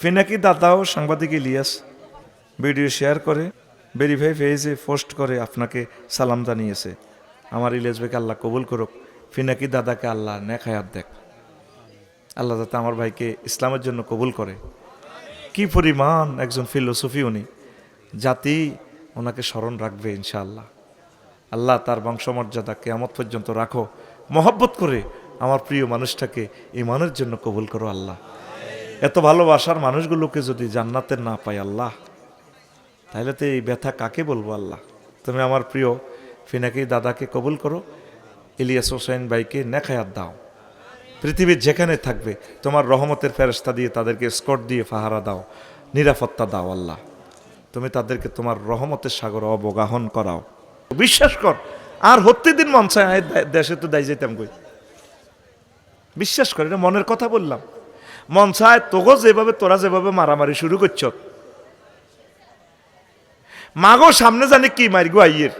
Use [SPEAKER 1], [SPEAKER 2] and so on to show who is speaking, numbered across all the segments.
[SPEAKER 1] ফিনাকি দাদাও সাংবাদিক Ilias video share করে ভেরিফাই পেজে পোস্ট করে আপনাকে সালাম জানিয়েছে। আমার ইলিয়াস ভাইকে আল্লাহ কবুল করুক, ফিনাকি দাদাকে আল্লাহ নেখায়াত দেখ আল্লাহ যাতে আমার ভাইকে ইসলামের জন্য কবুল করে। কি পরিমাণ একজন ফিলোসফি উনি, জাতি ওনাকে স্মরণ রাখবে ইনশাআল্লাহ। আল্লাহ তার বংশমর্যাদা কেয়ামত পর্যন্ত রাখো। মহব্বত করে আমার প্রিয় মানুষটাকে ইমানের জন্য কবুল করো আল্লাহ। এত ভালোবাসার মানুষগুলোকে যদি জান্নাতের না পাই আল্লাহ, তাহলে তো এই ব্যথা কাকে বলব আল্লাহ? তুমি আমার প্রিয় ফিনাকি দাদাকে কবুল করো, ইলিয়াস হোসেন ভাইকে নেখায়াত দাও। পৃথিবীর যেখানে থাকবে, তোমার রহমতের ফেরস্তা দিয়ে তাদেরকে স্কট দিয়ে ফাহারা দাও, নিরাপত্তা দাও আল্লাহ। তুমি তাদেরকে তোমার রহমতের সাগর অবগাহন করাও। বিশ্বাস কর, আর হত্যি দিন মন চায় দেশে তো দায় যেতাম কই? বিশ্বাস কর, এটা মনের কথা বললাম। মন চায় তোগো যেভাবে, তোরা যেভাবে মারামারি শুরু করছ। মাগো সামনে জানি কি মারিগো আইয়ের।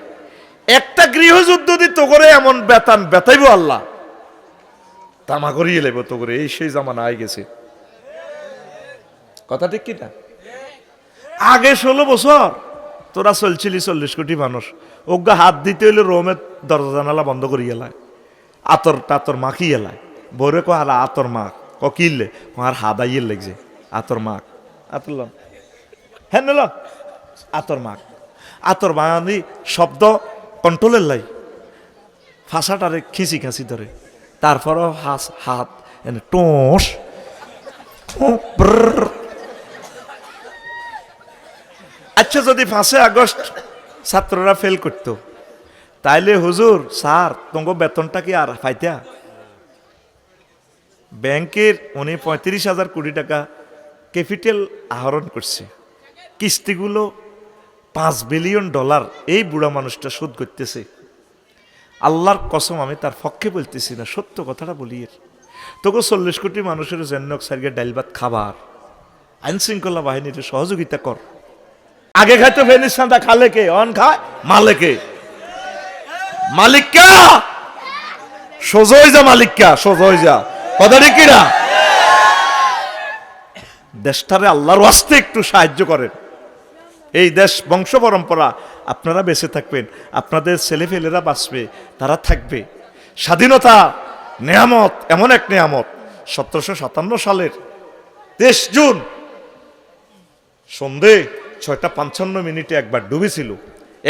[SPEAKER 1] একটা গৃহযুদ্ধ দি তোগরে এমন বেতান বেতাইব আল্লাহ। তামা করিয়ে লেব তো করে এই সেই জামানা আই গেছে। কথা ঠিক কিনা? আগে ষোলো বছর তোরা চলছিলি চল্লিশ কোটি মানুষ। ওগা হাত দিতে হইলে রোমের দরজা জানালা বন্ধ করি গেলায়। আতর টাতর মাখি এলায় বরে কো আর আতর মাখ। ক কিনলে আর হাত আইয়ের লাগছে, আতর মাক। আতর হ্যাঁ নিলন আতর মাক। আতর মানি শব্দ কন্ট্রোলের লাই। ফাঁসাটারে খিঁচি খাঁচি ধরে। তারপরও হাস, হাত, এনে টোস। আচ্ছা যদি পাঁচে আগস্ট ছাত্ররা ফেল করত, তাইলে হুজুর, স্যার তোমার বেতনটা কি আর পাইতা ব্যাংকের উনি পঁয়ত্রিশ হাজার কোটি টাকা ক্যাপিটাল আহরণ করছে। কিস্তিগুলো পাঁচ বিলিয়ন ডলার এই বুড়া মানুষটা শোধ করতেছে। আল্লাহর কসম আমি তার পক্ষে বলতেছি না, সত্য কথাটা বলি এর। তোকে চল্লিশ কোটি মানুষের জেন্নক সারিয়ে ডাইল ভাত খাবার। আইন শৃঙ্খলা বাহিনীর সহযোগিতা কর। আগে খাইতো ফেনিস সান্দা খালে কে? অন খায় মালেকে মালিককা সোজই যা মালিককা সোজই যা। কথা ঠিক কিনা দেশটারে আল্লাহর ওয়াস্তে একটু সাহায্য করেন। এই দেশ বংশ পরম্পরা, আপনারা বেঁচে থাকবেন, আপনাদের ছেলেফেলেরা বাঁচবে, তারা থাকবে। স্বাধীনতা, নেয়ামত, এমন এক নেয়ামত, সতেরোশো সাতান্ন সালের তেইশ জুন। সন্ধে ছয়টা পঞ্চান্ন মিনিটে একবার ডুবেছিল।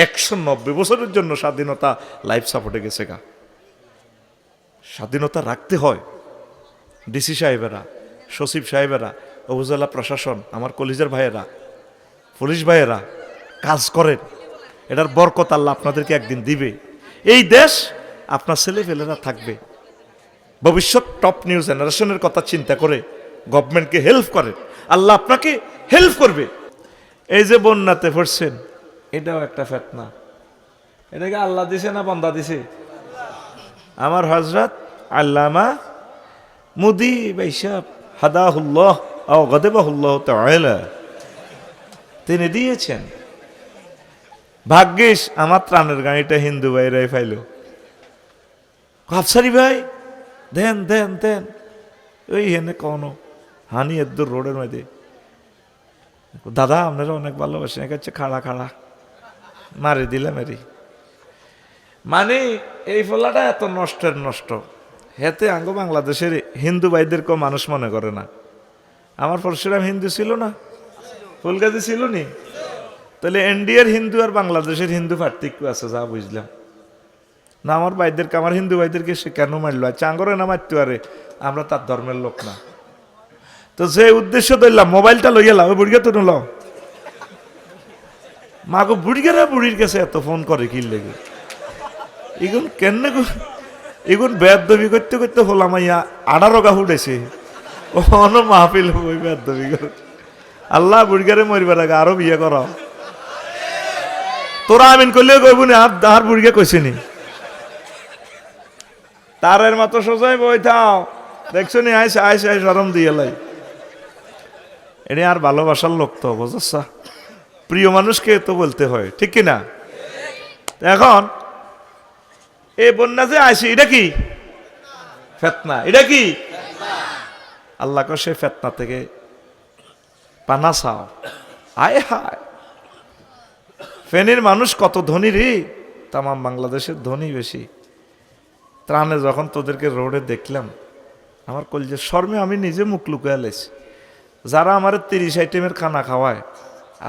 [SPEAKER 1] একশো নব্বই বছরের জন্য স্বাধীনতা লাইফ সাপোর্টে গেছে গা। স্বাধীনতা রাখতে হয়। ডিসি সাহেবেরা, সচিব সাহেবেরা, উপজেলা প্রশাসন, আমার কলিজার ভাইয়েরা, পুলিশ ভাইয়েরা কাজ করেন। এটার বরকত আল্লাহ আপনাদেরকে একদিন দিবে। এই দেশ আপনার ছেলে ফেলেরা থাকবে। ভবিষ্যৎ টপ নিউ জেনারেশনের কথা চিন্তা করে গভর্নমেন্টকে হেল্প করেন আল্লাহ আপনাকে হেল্প করবে। এই যে বন্যাতে পড়ছেন, এটাও একটা ফেতনা। এটাকে আল্লাহ দিছে না বন্দা দিছে? আমার হজরত আল্লামা মুদি হাদাহুল্লাহ তিনি দিয়েছেন। ভাগ্যিস আমার ত্রাণের গাড়িটা হিন্দু ভাইরাই ফাইল কাপসারি ভাই, দেন দেন দেন। ওই হেনে কনো হানি এদ্দুর রোডের মধ্যে। দাদা, আপনারা অনেক ভালোবাসেন খাড়া খাড়া। মারি দিলাম এরি মানে এই ফলাটা এত নষ্টের নষ্ট। হেতে আঙ্গ বাংলাদেশের হিন্দু ভাইদেরকেও মানুষ মনে করে না। আমার পরশুরাম হিন্দু ছিল না? ফুলগাজি ছিল নি? তাহলে ইন্ডিয়ার হিন্দু আর বাংলাদেশের হিন্দু পার্থক্য আছে, যা বুঝলাম। না, আমার ভাইদেরকে, আমার হিন্দু ভাইদেরকে সে কেন মারলো? আচ্ছা আঙ্গরে না মারতে পারে, আমরা তার ধর্মের লোক না। তো যে উদ্দেশ্য ধরলাম, মোবাইলটা লইয়া লাও বুড়িয়া তো নলাও মাগো বুড়িয়ারা বুড়ির কাছে এত ফোন করে কি লেগে? এগুন কেন এগুন বেদ দাবি করতে করতে হলাম ইয়া আঠারো গা উঠেছে অন মাহফিল ওই বেদ দাবি করে। আল্লাহ বুড়িয়ারে মরিবার আগে আরও বিয়ে করাও। তোরা আমিন করলে কইব না, আর আর বুড়িয়া কইছে নি। তারের মতো সোজাই বই থাও। দেখছ নি, আইসে আইসে আইসে সরম দিয়ে লাই। এটা আর ভালোবাসার লোক তো বুঝছা প্রিয় মানুষকে তো বলতে হয়, ঠিক কি না? এখন এই বন্যা যে আইসি এটা কি? ফেতনা। এটা কি? আল্লাহ সে ফেতনা থেকে পানা আয় হায়। ফেনীর মানুষ কত ধনী রে? তামাম বাংলাদেশের ধনী বেশি। ত্রাণে যখন তোদেরকে রোডে দেখলাম, আমার কলজে শর্মে আমি নিজে মুখ লুকিয়ে লেছি। যারা আমার তিরিশ আইটেমের খানা খাওয়ায়,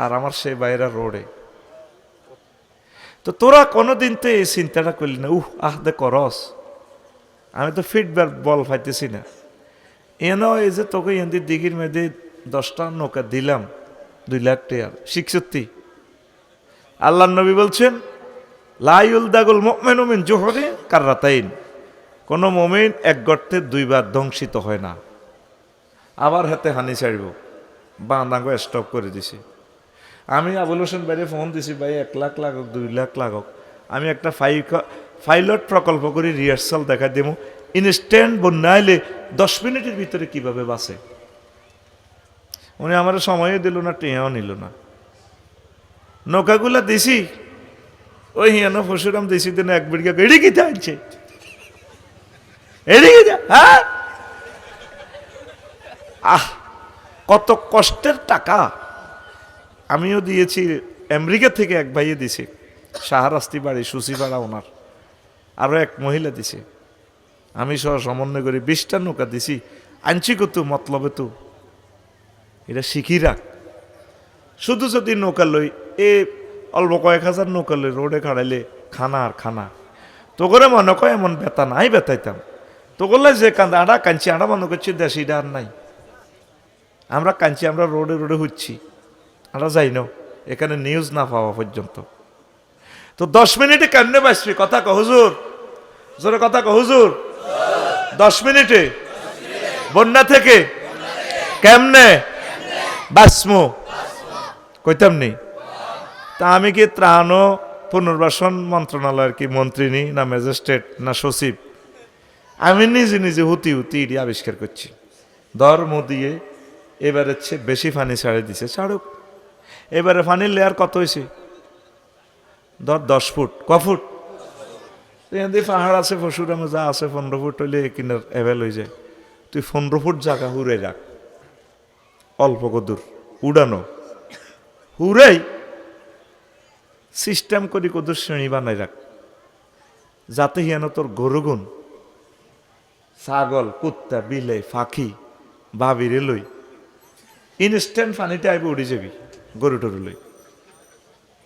[SPEAKER 1] আর আমার সেই বাইরা রোডে। তো তোরা কোনোদিন তো এই চিন্তাটা করলি না, উহ, আহ, দে করস। আমি তো ফিডব্যাক বল পাইতেছি না। এন এই যে তোকে এনদি দিঘির মেয়েদের দশটা নৌকা দিলাম, দুই লাখ টিয়ার শিখসত্যি আল্লাহ নবী বলছেন, লাইউল দাগুল মোমেনুমিন জোহরে কার্রাতাইন। কোনো মোমেন এক গর্তে দুইবার ধ্বংসিত হয় না। আবার হাতে হানি ছাড়ব। বাঁধাঙ্গ স্টপ করে দিছি। আমি আবুল হোসেন বাইরে ফোন দিছি, ভাই, এক লাখ লাখক দুই লাখ লাখক আমি একটা ফাই পাইলট প্রকল্প করে রিহার্সাল দেখা দিব ইনস্ট্যান্ট বন্যা এলে দশ মিনিটের ভিতরে কীভাবে বাঁচে? উনি আমার সময়ও দিল না, টেঁয়াও নিল না। নৌকাগুলা দিছি, ওই হিয়ানো ফসুরাম দিছি, দিন এক বিড়িয়া এড়িয়ে গিয়ে আনছে। এড়িয়ে যা হ্যাঁ? আহ, কত কষ্টের টাকা। আমিও দিয়েছি, আমেরিকা থেকে এক ভাইয়ে দিছি সাহারাস্তি বাড়ি, সুসিপাড়া ওনার, আরও এক মহিলা দিছে। আমি সহ সমন্বয় করে বিশটা নৌকা দিছি আনছি কত মতলবে তো এটা শিখি রাখ শুধু যদি নৌকা লই, এ অল্প কয়েক হাজার নৌকা লই রোডে খাড়াইলে খানা আর খানা। তো করে মনে কয়, এমন বেতা নাই, বেতাইতাম। তো করলে যে কান্দা আড়া কাঞ্চি, আড়া মনে করছি দেশিটা আর নাই। আমরা কাঞ্চি, আমরা রোডে রোডে হচ্ছি। আমরা যাই না এখানে নিউজ না পাওয়া পর্যন্ত। তো দশ মিনিটে কেমনে বাঁচবি? কথা কহ হুজুর। জোরে কথা কহ হুজুর। দশ মিনিটে। বন্যা থেকে কেমনে বাসমু কইতাম নি তা আমি কি ত্রাণ পুনর্বাসন মন্ত্রণালয়ের কি মন্ত্রী নি ম্যাজিস্ট্রেট না সচিব? আমি নিজে নিজে হুতি হুতি আবিষ্কার করছি। ধর্ম দিয়ে এবারে হচ্ছে বেশি ফানি ছাড়ে দিছে। ছাড়ুক। এবারে ফানির লেয়ার কত হয়েছে? ধর দশ ফুট। ক ফুট? এখান পাহাড় আছে পশুরামে যা আছে, পনেরো ফুট হইলে কিনার এভেল হয়ে যায়। তুই পনেরো ফুট জায়গা হুড়ে রাখ। অল্প কদূর উড়ানো। হুড়াই। সিস্টেম করি কদূর শ্রেণি বানাই রাখ। যাতে হিয়ানো তোর গরুগুন ছাগল, কুত্তা বিলে ফাঁকি ভাবিরে লই। ইনস্ট্যান্ট পানিতে আইবে উড়ি যাবি। গরু টরু লই।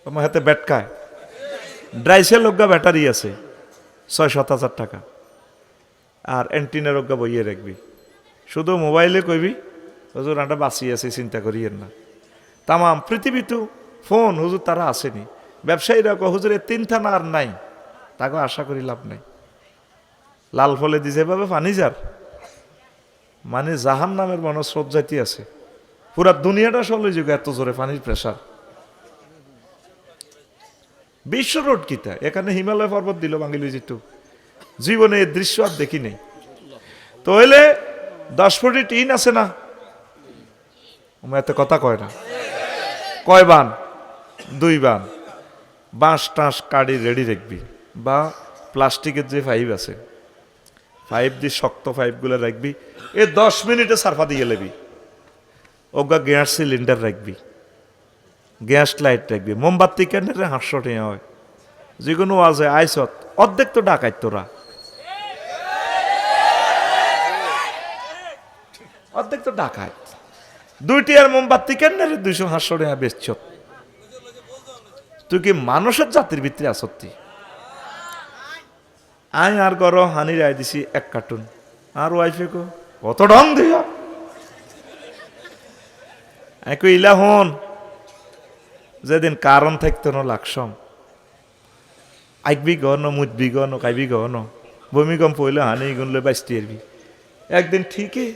[SPEAKER 1] আমার হাতে ব্যাটকায় ড্রাইসে লোকগা ব্যাটারি আছে, ছয়, সাত হাজার টাকা। আর অ্যান্টিনা রোগা বইয়ে রাখবি। শুধু মোবাইলে কইবি, হুজুর আটা বাঁচিয়ে আছে, চিন্তা করিয়েন না। তামাম পৃথিবী তো ফোন, হুজুর, তারা আসেনি। ব্যবসায়ীরা কয় হুজুরের তিন থানা আর নাই। তাকে আশা করি লাভ নাই। লাল ফলে দিছে ভাবে পানি যার? মানে জাহান নামের মনে স্রোত জাতি আছে। পুরা দুনিয়াটা চলে যুগে এত জোরে পানির প্রেশার বিশ্ব রোড কিতা? এখানে হিমালয় পর্বত দিল বাঙালি জিটু জীবনে এই দৃশ্য আর দেখি নেই। তো হইলে দশ ফুটি টিন আছে না? এত কথা কয় না। কয় বান? দুই বান। বাঁশ টাঁশ কাড়ি রেডি রাখবি। বা প্লাস্টিকের যে পাইপ আছে পাইপ দিয়ে শক্ত পাইপগুলো রাখবি, এ দশ মিনিটে সারফা দিয়ে লেবি। ওগা গ্যাস সিলিন্ডার রাখবি। গ্যাস লাইট রাখবি। মোমবাতি কেন রে হাঁসশো হয়? যে কোনো আছে আইসত, অর্ধেক তো ডাকাই তোরা। অর্ধেক তো ডাকাই দুইটি আর মোমবাতি কেন রে দুইশো হাঁসশো টেয়া তুই কি মানুষের জাতির ভিতরে আসত্তি আয় আর গর হানি রায় দিছি এক কার্টুন। আর ওয়াইফে কত ঢং দিয়া? একই ইলা হন। যেদিন কারণ থাকতো না লাকসম। আইকবি গন মুদবি গন কাইবি গন ভূমিকম্প হইলে হানি গুনলে বাইসটি আরবি একদিন ঠিকই,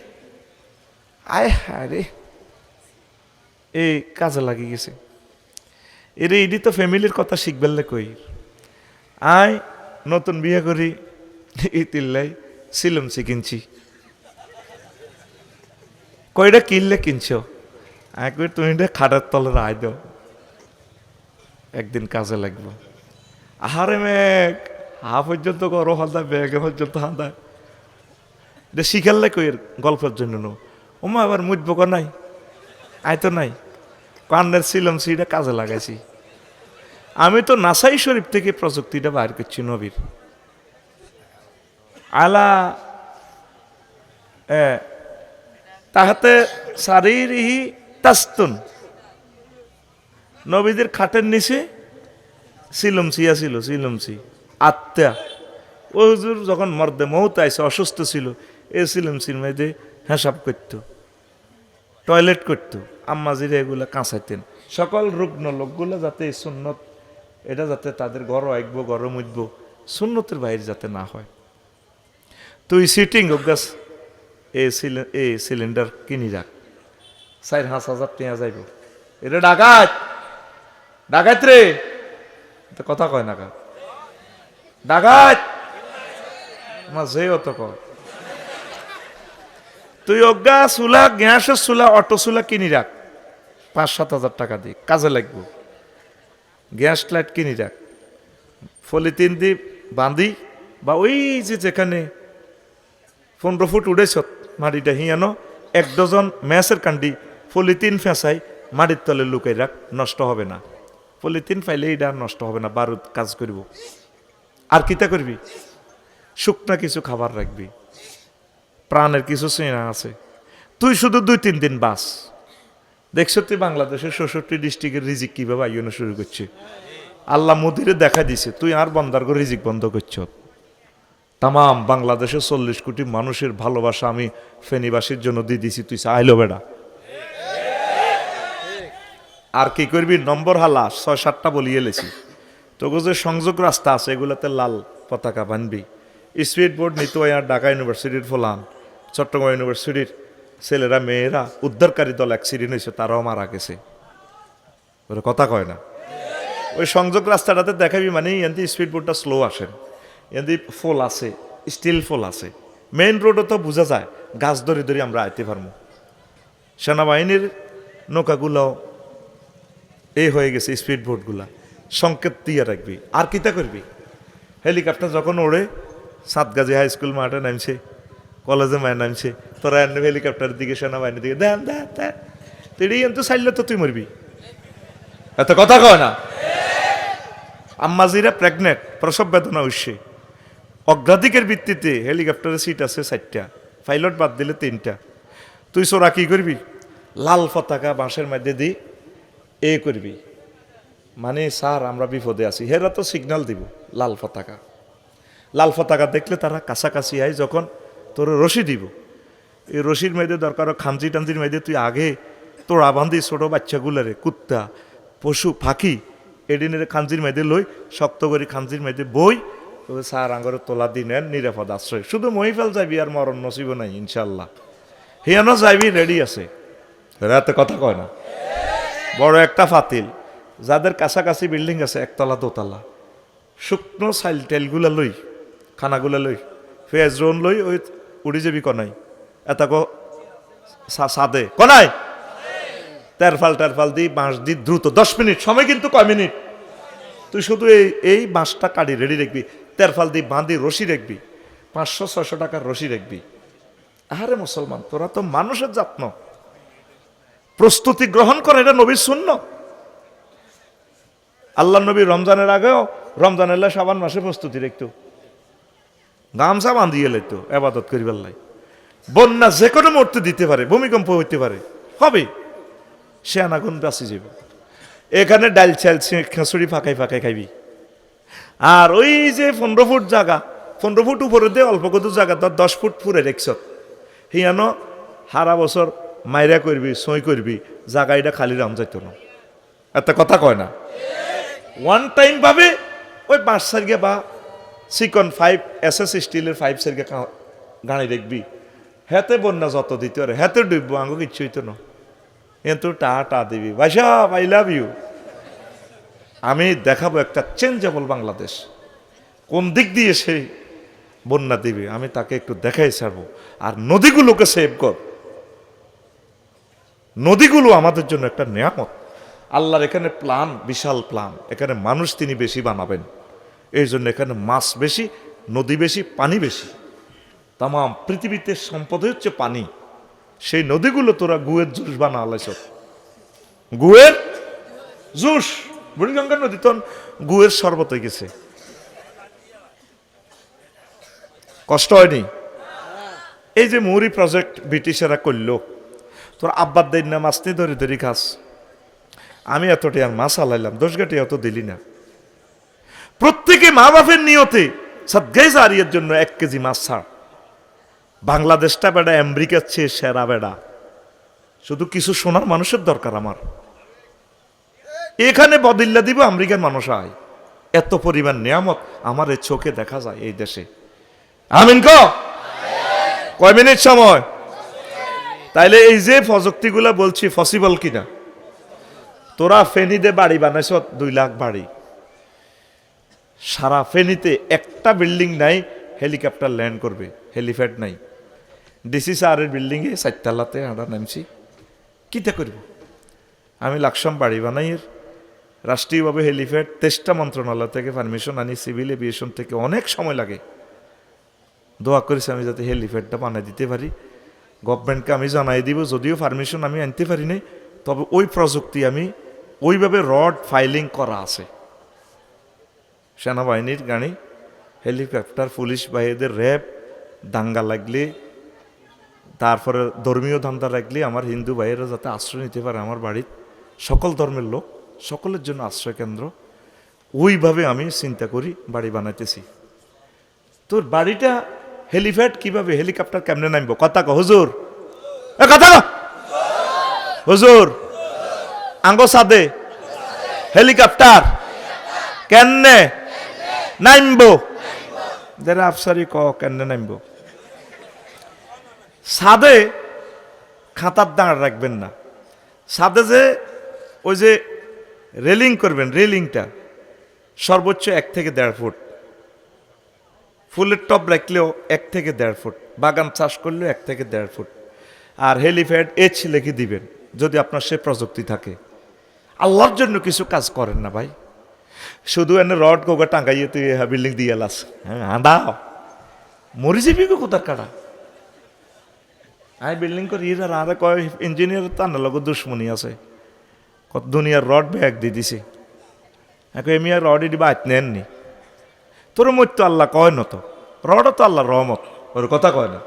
[SPEAKER 1] আয় হারে এই কাজে লাগি গেছে। এর ইডি তো ফ্যামিলির কথা শিখবেললে কই। আয়, নতুন বিয়ে করি ইতিল্লাই সিলমসি কিনছি। কইটা কিনলে কিনছো? আমি কই তুমি খাটার তলে রায় দাও। একদিন কাজে লাগবো। আহারে মেঘ হা পর্যন্ত করো হালদা ব্যাগে পর্যন্ত হাঁদা এটা শিখালে কই গল্পের জন্য নো। ওমা আবার মুজবো নাই? আই তো নাই। কান্নের ছিলাম সিটা কাজে লাগাইছি। আমি তো নাসাই শরীফ থেকে প্রযুক্তিটা বাইর করছি, নবীর। আলা তাহাতে শারীরিহি তাস্তুন। নবীদের খাটের নিচে সিলমসি ছিল সিলমসি। আত্মা। ও হুজুর যখন মর্দে মৌত আইসে অসুস্থ ছিল, এ সিলমসির মধ্যে হেসাব করতো, টয়লেট করতো আম্মাজিরা এগুলা কাঁচাইতেন। সকল রুগ্ন লোকগুলো যাতে এই সুন্নত, এটা যাতে তাদের ঘর আঁকব ঘর মুজব সুন্নতের বাইরে যাতে না হয়। তুই সিটিং অভ্যাস এ সিলিন্ডার কিনি রাখ। চার হাঁস হাজার টেঁয়া যাইব। এটা ডাকাত। ডাকাত রে। কথা কয় না ডাকাত। মা যে অত কয়। তুই অজ্ঞা চুলা, গ্যাসের চুলা, অটো চুলা কিনি রাখ। পাঁচ, সাত হাজার টাকা দি। কাজে লাগবো। গ্যাস লাইট কিনি রাখ। পলিথিন দি বাঁধি বা ওই যে যেখানে পনেরো ফুট উড়েছ মাটিটা, হিয়ানো, এক ডজন ম্যাসের কান্ডি পলিথিন ফেঁসাই মাটির তলে লুকাই রাখ, নষ্ট হবে না। পলিথিন পাইলে এটা নষ্ট হবে না, বারুদ কাজ করব। আর কিতা করবি? শুকনা কিছু খাবার রাখবি। প্রাণের কিছু চেনা আছে। তুই শুধু দুই, তিন দিন বাস দেখছ তুই বাংলাদেশের ষষ্ঠটি ডিস্ট্রিক্টের রিজিক কীভাবে আইনো শুরু করছে? আল্লাহ মোদিরে দেখা দিছে, তুই আর বন্দার করে রিজিক বন্ধ করছ। তামাম বাংলাদেশের চল্লিশ কোটি মানুষের ভালোবাসা আমি ফেনীবাসীর জন্য দিয়ে দিছি, তুই চাইলো বেড়া। আর কি করবি? নম্বর হালা, ছয় সাতটা বলিয়ে এলেছি তোকে যে সংযোগ রাস্তা আছে, এগুলাতে লাল পতাকা বানবি। স্পিড বোর্ড নিত আর ঢাকা ইউনিভার্সিটির ফলান। চট্টগ্রাম ইউনিভার্সিটির ছেলেরা, মেয়েরা উদ্ধারকারী দল অ্যাক্সিডেন্ট হয়েছে, তারাও মারা গেছে। ওরা কথা কয় না। ওই সংযোগ রাস্তাটাতে দেখাবি মানে এনদি স্পিড বোর্ডটা স্লো আসে। এনদি ফোল আছে স্টিল ফোল আছে মেইন রোডও তো বোঝা যায়, গাছ ধরে ধরে আমরা আইতে পারব। সেনাবাহিনীর নৌকাগুলো এই হয়ে গেছে স্পিড বোটগুলা। সংকেত দিয়ে রাখবি। আর কিতা করবি? হেলিকপ্টার যখন ওড়ে, সাতগাজি হাই স্কুল মাঠে নামছে কলেজে মায় নামছে, তোরা এনে হেলিকপ্টারের দিকে, সেনাবাহিনীর দিকে, দেন দেন দেন। তুই কিন্তু চাইলে তো তুই মরবি। এত কথা কয় না? আম্মাজিরা প্রেগনেন্ট প্রসব বেদনা উঠছে অগ্রাধিকের ভিত্তিতে হেলিকপ্টারের সিট আছে চারটা। পাইলট বাদ দিলে তিনটা। তুই সোরা কি করবি? লাল পতাকা বাঁশের মধ্যে দি এ করবি। মানে স্যার, আমরা বিপদে আছি। হেরা তো সিগন্যাল দিব, লাল পতাকা। লাল পতাকা দেখলে তারা কাছাকাছি আয় যখন তোর রশি দিব। এই রশির মেয়েদের দরকার খামজি টামজির মেয়েদের তুই আগে তোর আবান্ধি ছোট বাচ্চাগুলারে কুত্তা, পশু, পাখি এডিনের খানজির মেয়েদের লই, শক্ত করে খানজির মেয়েদের বই, তবে স্যার, আঙ্গরে তোলা দিনের নিরাপদ আশ্রয়। শুধু মহিফেল যাবি আর মরণ নসিব নাই ইনশাল্লাহ হিয়ানো যাবি রেডি আছে। রাতে কথা কয় না। বড় একটা ফাতিল, যাদের কাছাকাছি বিল্ডিং আছে একতলা দোতলা। শুকনো সাইল টেলগুলা লই, খানাগুলা লই, ফেজ রোন লই ওই উড়ি যাবি কনাই। এটা কো সাদে। কনাই! তেরফাল টেরফাল দি বাঁশ দি দ্রুত, দশ মিনিট, সময় কিন্তু কয় মিনিট? তুই শুধু এই এই বাঁশটা কাটি রেডি রাখবি। তেরফাল দি বাঁধি রশি রাখবি। পাঁচশো, ছয়শো টাকার রশি রাখবি। আরে মুসলমান, তোরা তো মানুষের যত্ন প্রস্তুতি গ্রহণ করে, এটা নবীর শূন্য আল্লাহ নবী রমজানের আগেও রমজান এলে সাবান মাসে প্রস্তুতি রাখতো। গামছা বান্ধিয়ে লাইতো আবাদত করিবার লাই। বন্যা যে কোনো মুহূর্তে দিতে পারে, ভূমিকম্প হইতে পারে হবে সে আনাগুন বাঁচি যাবে এখানে ডাল চাল খেঁচুড়ি ফাঁকাই ফাঁকাই খাইবি। আর ওই যে পনেরো ফুট জায়গা পনেরো ফুট উপরে দিয়ে অল্প কত জায়গা দশ ফুট ফুরে রেখছত হিয়ানো সারা বছর মাইরা করবি, সই করবি জায়গা এটা খালি রাম যাইত না। এত কথা কয় না? ওয়ান টাইম ভাবে ওই পাঁচ সারগে বা চিকন ফাইভ এস এস স্টিলের ফাইভ সারগে গাড়ি দেখবি। হেতে বন্যা যত দিতে পারে, হেতে ডুববো, আঙ্গু কিচ্ছু হইতো না। কিন্তু টা টা দিবি। ভাইসা আই লাভ ইউ আমি দেখাবো একটা চেঞ্জেবল বাংলাদেশ। কোন দিক দিয়ে সে বন্যা দিবে, আমি তাকে একটু দেখাই ছাড়বো। আর নদীগুলোকে সেভ কর। নদীগুলো আমাদের জন্য একটা নিয়ামত। আল্লাহর এখানে প্লান, বিশাল প্লান। এখানে মানুষ তিনি বেশি বানাবেন। এই জন্য এখানে মাছ বেশি, নদী বেশি, পানি বেশি। তামাম পৃথিবীতে সম্পদ হচ্ছে পানি। সেই নদীগুলো তোরা গুয়ের জুস বানা গুয়ের জুস? বুড়িগঙ্গা নদী তখন গুয়ের শরবত হয়ে গেছে। কষ্ট হয়নি? এই যে মৌরি প্রজেক্ট ব্রিটিশেরা করল তোর আব্বার দিন না মাছ নিয়ে ধরে ধরে খাস। আমি এতটি আর মাছ আলাইলাম দশ গাটি অত দিলি না। প্রত্যেকে মা বাপের নিয়তে সদ্গাই জারিয়ের জন্য এক কেজি মাছ ছাড়। বাংলাদেশটা বেড়া, আমেরিকার চেয়ে সেরা বেড়া। শুধু কিছু সোনার মানুষের দরকার আমার। এখানে বদিল্লা দিব, আমেরিকার মানুষ আয়। এত পরিমাণ নিয়ামত আমার চোখে দেখা যায় এই দেশে। আমিন কয় মিনিট সময়? তাইলে এই যে প্রযুক্তিগুলা বলছি পসিবল কিনা? তোরা ফেনিতে বাড়ি বানাইছ, দুই লাখ বাড়ি। সারা ফেনিতে একটা বিল্ডিং নাই হেলিকপ্টার ল্যান্ড করবে হেলিপ্যাড নাই। ডিসি স্যারের বিল্ডিংয়ে চারতলাতে আমরা নামছি। কিটা করব? আমি লাকসাম বাড়ি বানাইয়ের, রাষ্ট্রীয়ভাবে হেলিপ্যাড তেষ্টা মন্ত্রণালয় থেকে পারমিশন আনি সিভিল এভিয়েশন থেকে অনেক সময় লাগে। দোয়া করেছি আমি যাতে হেলিপ্যাডটা বানিয়ে দিতে পারি। গভর্নমেন্টকে আমি জানাই দিব, যদিও পারমিশন আমি আনতে পারি নাই, তবে ওই প্রযুক্তি আমি ওইভাবে রড ফাইলিং করা আছে। সেনাবাহিনীর গাড়ি হেলিকপ্টার পুলিশ বাহিনীদের র্যাব দাঙ্গা লাগলে, তারপরে ধর্মীয় ধান্দা রাখলে আমার হিন্দু ভাইয়েরা যাতে আশ্রয় নিতে পারে আমার বাড়ির, সকল ধর্মের লোক, সকলের জন্য আশ্রয় কেন্দ্র, ওইভাবে আমি চিন্তা করি, বাড়ি বানাইতেছি। তোর বাড়িটা হেলিপ্যাড কীভাবে হেলিকপ্টার কেমনে নামবো? কথা কো হুজুর। কথা। হুজুর, আঙ্গো সাদে। হেলিকপ্টার কেনে নামবো? যারা আফসারি ক কেনে নামবো? সাদে খাতার দাঁড় রাখবেন না। সাদে যে ওই যে রেলিং করবেন, রেলিংটা সর্বোচ্চ এক থেকে দেড় ফুট। ফুলের টপ রাখলেও এক থেকে দেড় ফুট, বাগান চাষ করলেও এক থেকে দেড় ফুট। আর হেলিপ্যাড এইচ লিখে দিবেন, যদি আপনার সে প্রযুক্তি থাকে। আল্লাহর জন্য কিছু কাজ করেন না ভাই। শুধু এনে রড কোকা টাঙ্গাইয়ে তুই বিল্ডিং দিয়ে এলাস। হ্যাঁ আদাও মরি যাবি গো কোথার কাটা আই বিল্ডিং করি আর আরে কয় ইঞ্জিনিয়ার তার লগ দুশ্মনী আছে। কত দুনিয়ার রড ব্যাগ দিয়ে দিছে। এখন এমনি আর রড দিবা আত নেননি। তোর মধ্যে আল্লাহ কয় না তো রডও তো আল্লাহ রহমত। ওর কথা কয় না?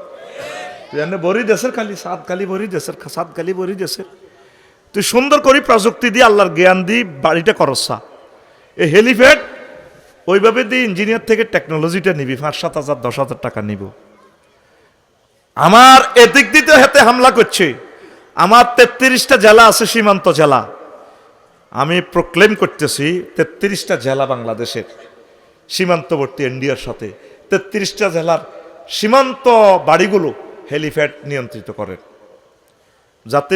[SPEAKER 1] তুই এনে বরি দেশের খালি, সাত খালি বরি দেশের, সাত খালি বরি দেশের। তুই সুন্দর করি প্রযুক্তি দিয়ে আল্লাহর জ্ঞান দিয়ে বাড়িটা করসা এই হেলিপ্যাড, ওইভাবে দিয়ে ইঞ্জিনিয়ার থেকে টেকনোলজিটা নিবি, পাঁচ সাত হাজার, দশ হাজার টাকা নিব। আমার এদিক দিতে হাতে হামলা করছে। আমার তেত্রিশটা জেলা আছে, সীমান্ত জেলা। আমি প্রক্লেম করতেছি, তেত্রিশটা জেলা বাংলাদেশের। সীমান্তবর্তী ইন্ডিয়ার সাথে তেত্রিশটা জেলার সীমান্ত বাড়িগুলো হেলিপ্যাড নিয়ন্ত্রিত করেন যাতে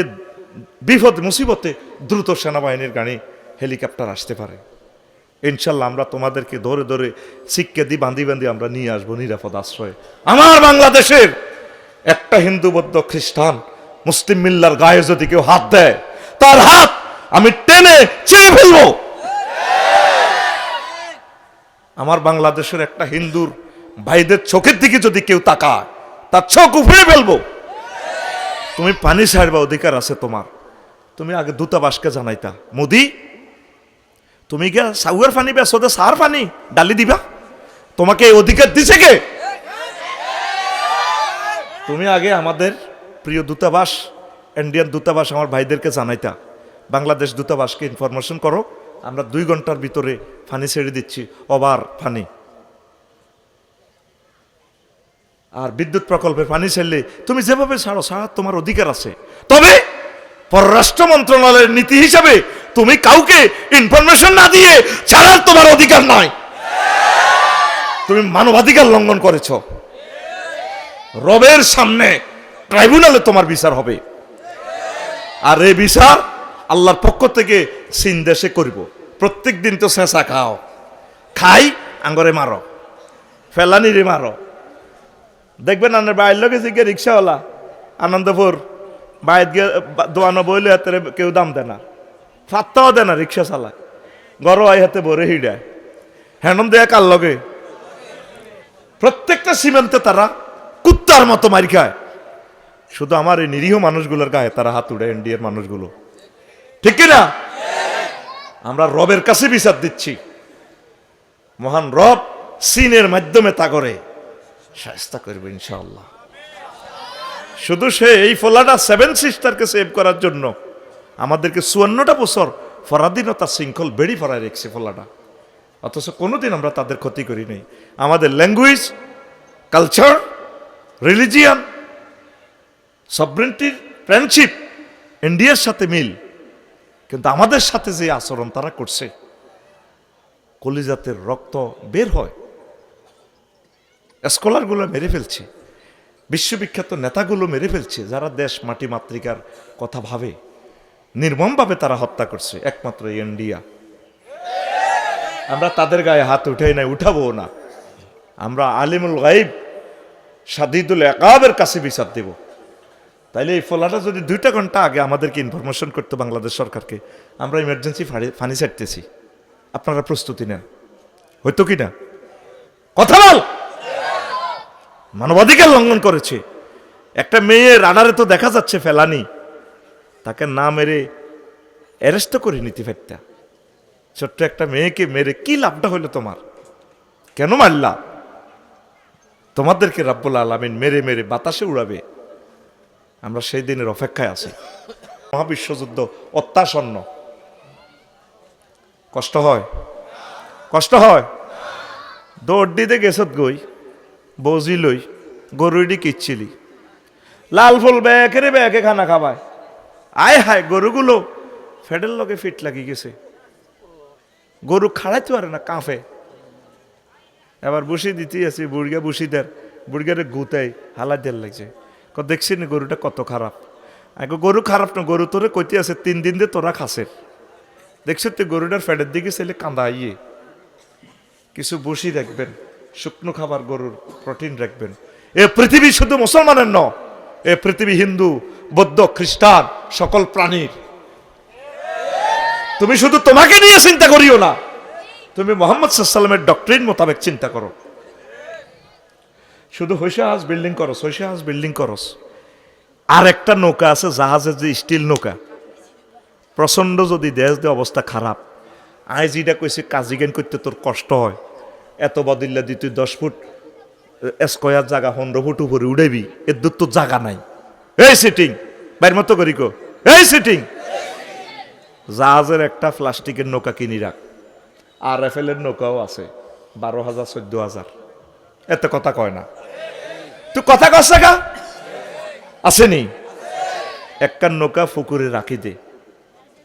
[SPEAKER 1] বিপদ মুসিবতে দ্রুত সেনাবাহিনীর গাড়ি, হেলিকপ্টার আসতে পারে। ইনশাল্লাহ আমরা তোমাদেরকে ধরে ধরে শিক্ষা দি, বাঁধি বান্ধি আমরা নিয়ে আসব নিরাপদ আশ্রয়ে। আমার বাংলাদেশের একটা হিন্দু বৌদ্ধ খ্রিস্টান, মুসলিম মিল্লার গায়ে যদি কেউ হাত দেয়, তার হাত আমি টেনে চেয়ে ফেলব। আমার বাংলাদেশের একটা হিন্দুর ভাইদের চোখের দিকে যদি কেউ তাকায়, তার চোখ উপড়ে ফেলব। তুমি পানি ছাড়বা অধিকার আছে তোমার। তুমি আগে দূতাবাসকে জানাইতা। মোদি, তুমি কে সাউয়ের পানি বেসোদে সার পানি ডালি দিবা? তোমাকে এই অধিকার দিছে কে? তুমি আগে আমাদের প্রিয় দূতাবাস, ইন্ডিয়ান দূতাবাস আমার ভাইদেরকে জানাইতা। বাংলাদেশ দূতাবাসকে ইনফরমেশন করো। আমরা দুই ঘণ্টার ভিতরে ফানি ছেড়ে দিচ্ছি অবার ফানি আর বিদ্যুৎ প্রকল্পে পানি ছেড়লে তুমি যেভাবে ছাড়ো, ছাড়ার তোমার অধিকার আছে। তবে পররাষ্ট্র মন্ত্রণালয়ের নীতি হিসাবে তুমি কাউকে ইনফরমেশন না দিয়ে ছাড়ার তোমার অধিকার নয় তুমি মানবাধিকার লঙ্ঘন করেছ। রবের সামনে ট্রাইব্যুনালে তোমার বিচার হবে। আর এই বিচার আল্লাহর পক্ষ থেকে সিন দেশে করিব। প্রত্যেক দিন তো চেঁচা খাও। খাই, আঙ্গরে মারো। ফেলানিরে মারো। দেখবেন আপনার বাইর লোকে যে রিক্সাওয়ালা, আনন্দপুর বাইর গিয়ে দোয়ানো বইলে হাতে কেউ দাম দেয় না ফাত্তাও দেয় না রিক্সা চালায়। গরো আই হাতে ভরে হিডায়। হ্যান্ডম দেয়া কার লগে? প্রত্যেকটা সীমান্তে তারা কুত্তার মতো মারি খায়। শুধু আমার এই নিরীহ মানুষগুলোর গায়ে তারা হাত উড়ে এনডিএর মানুষগুলো। ঠিক কিনা? আমরা রবের কাছে বিচার দিচ্ছি। মহান রব সিনের মাধ্যমে তা করে। শাস্তা করবে ইনশাআল্লাহ। শুধু সে এই ফলাটা সেভেন সিস্টারকে সেভ করার জন্য। আমাদেরকে চুয়ান্নটা বছর ফরাধীনতার শৃঙ্খল বেড়ি ফরায় রেখেছে ফলাটা। অথচ কোনোদিন আমরা তাদের ক্ষতি করি নাই। আমাদের ল্যাঙ্গুয়েজ কালচার রিলিজিয়ান সবরেন্টির ফ্রেন্ডশিপ ইন্ডিয়ার সাথে মিল। কিন্তু আমাদের সাথে যে আচরণ তারা করছে, কলিজাতের রক্ত বের হয়। স্কলারগুলো মেরে ফেলছে, বিশ্ববিখ্যাত নেতাগুলো মেরে ফেলছে, যারা দেশ মাটি মাতৃকার কথা ভাবে। নির্মমভাবে তারা হত্যা করছে, একমাত্র ইন্ডিয়া আমরা তাদের গায়ে হাত উঠাই নাই, উঠাবো না। আমরা আলিমুল গাইব সাদিদুল একাবের কাছে বিচার দেব। তাইলে এই ফলাটা যদি দুইটা ঘণ্টা আগে আমাদেরকে ইনফরমেশন করতো বাংলাদেশ সরকারকে, আমরা ইমার্জেন্সি ফানি ছাড়তেছি। আপনারা প্রস্তুতি নেন। হয়তো কি না? কথা বল! মানবাধিকার লঙ্ঘন করেছে। একটা মেয়ে রাডারে তো দেখা যাচ্ছে ফেলানি। তাকে না মেরে অ্যারেস্ট করে নিতে ফেরতা ছোট্ট একটা মেয়েকে মেরে কি লাভটা হইল তোমার? কেন মারলা? তোমাদেরকে রাব্বুল আলামিন মেরে মেরে বাতাসে উড়াবে। আমরা সেই দিনের অপেক্ষায় আছি। মহাবিশ্বযুদ্ধ অত্যাসন্ন। কষ্ট হয়? কষ্ট হয়? দৌড় দিতে গেছত গই বজি লই গরুডি কিচ্ছিলি লাল ফুল ব্যাকেরে ব্যাকে খানা খাবায় আয় হায় গরুগুলো ফেডের লগে ফিট লাগি গেছে। গরু খাড়াইতে পারে না কাঁফে এবার বসি দিতেই আছি বুড়িয়া বসি দেন বুড়িয়ারে গুতাই হালা দেল লাগছে। দেখছি না গরুটা কত খারাপ? আগে গরু খারাপ না, গরু তোরে কইতে আছে, তিন দিন দিয়ে তোরা খাসের দেখছ তুই গরুটার ফ্যাটের দিকে ছেলে কাঁদা ইয়ে কিছু বসি রাখবেন, শুকনো খাবার, গরুর প্রোটিন রাখবেন। এ পৃথিবী শুধু মুসলমানের ন এ পৃথিবী হিন্দু, বৌদ্ধ, খ্রিস্টান, সকল প্রাণীর। তুমি শুধু তোমাকে নিয়ে চিন্তা করিও না, তুমি মোহাম্মদ সাল্লামের ডক্টরিন মোতাবেক চিন্তা করো। শুধু হইসা হাউস বিল্ডিং করস হইসা হাউস বিল্ডিং করস। আর একটা নৌকা আছে, জাহাজের যে স্টিল নৌকা। প্রচণ্ড যদি দেশ দিয়ে অবস্থা খারাপ, আই যেটা কইছে, কাজিগেন করতে তোর কষ্ট হয়। এত বদিল্লা দি, তুই দশ ফুট স্কয়ার জায়গা, পনেরো ফুট উপরে উড়াবি এর দূর তোর জায়গা নাই। এই সিটিং বাইর মতো করি কো। এই সিটিং জাহাজের একটা প্লাস্টিকের নৌকা কিনি রাখ। আর এফ এর নৌকাও আছে, বারো হাজার, চোদ্দ হাজার। এত কথা কয় না। তুই কথা কস গা আসেনি। একখান নৌকা ফুকুরে রাখি দে।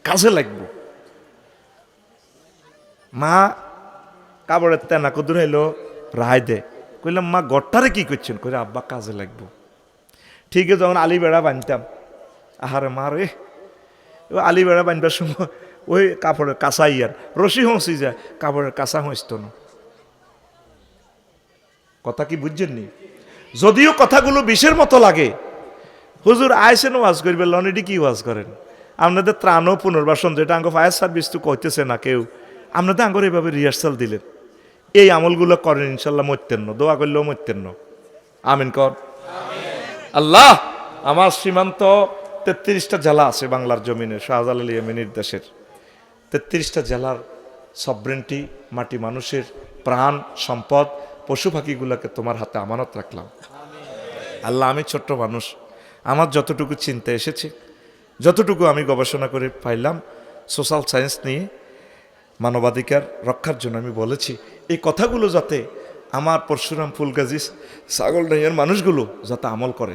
[SPEAKER 1] কাজে লাগবো। মা কাবড়ের তেনা কদুর হইল, রায় দে। কইলাম, মা গড়টারে কি করছেন? কইলে আব্বা, কাজে লাগবো। ঠিক আছে যখন আলি বেড়া বানতাম, আহারে মা রে আলি বেড়া বানবার সময় ওই কাপড়ের কাঁচা ইয়ার, রশি হসি যায়, কাপড়ের কাঁচা হইত না। কথা কি বুঝছেন নি যদিও কথাগুলো বিষের মতো লাগে, হুজুর আইসেন ওয়াজ করবে, লনেডি কি ওয়াজ করেন? আপনাদের ত্রাণ ও পুনর্বাসন, যেটা আঙ্গ ফায়ার সার্ভিস তো কইতেছে না কেউ। আপনাদের আঙ্গর এইভাবে রিহার্সাল দিলেন। এই আমলগুলো করেন, ইনশাল্লাহ মত্তেন্ন, দোয়া করলেও মত্তেন্ন। আমিন কর। আল্লাহ, আমার সীমান্ত তেত্রিশটা জেলা আছে বাংলার জমিনে, শাহজালাল ইয়েমেনির দেশের। তেত্রিশটা জেলার সবরেন্টি মাটি মানুষের প্রাণ, সম্পদ পশু পাখিগুলোকে তোমার হাতে আমানত রাখলাম। আল্লাহ, আমি ছোট্ট মানুষ। আমার যতটুকু চিন্তা এসেছে, যতটুকু আমি গবেষণা করে পাইলাম, সোশ্যাল সায়েন্স নিয়ে মানবাধিকার রক্ষার জন্য আমি বলেছি, এই কথাগুলো যাতে আমার পরশুরাম ফুলগাজি ছাগল ডাইয়ার মানুষগুলো যাতে আমল করে।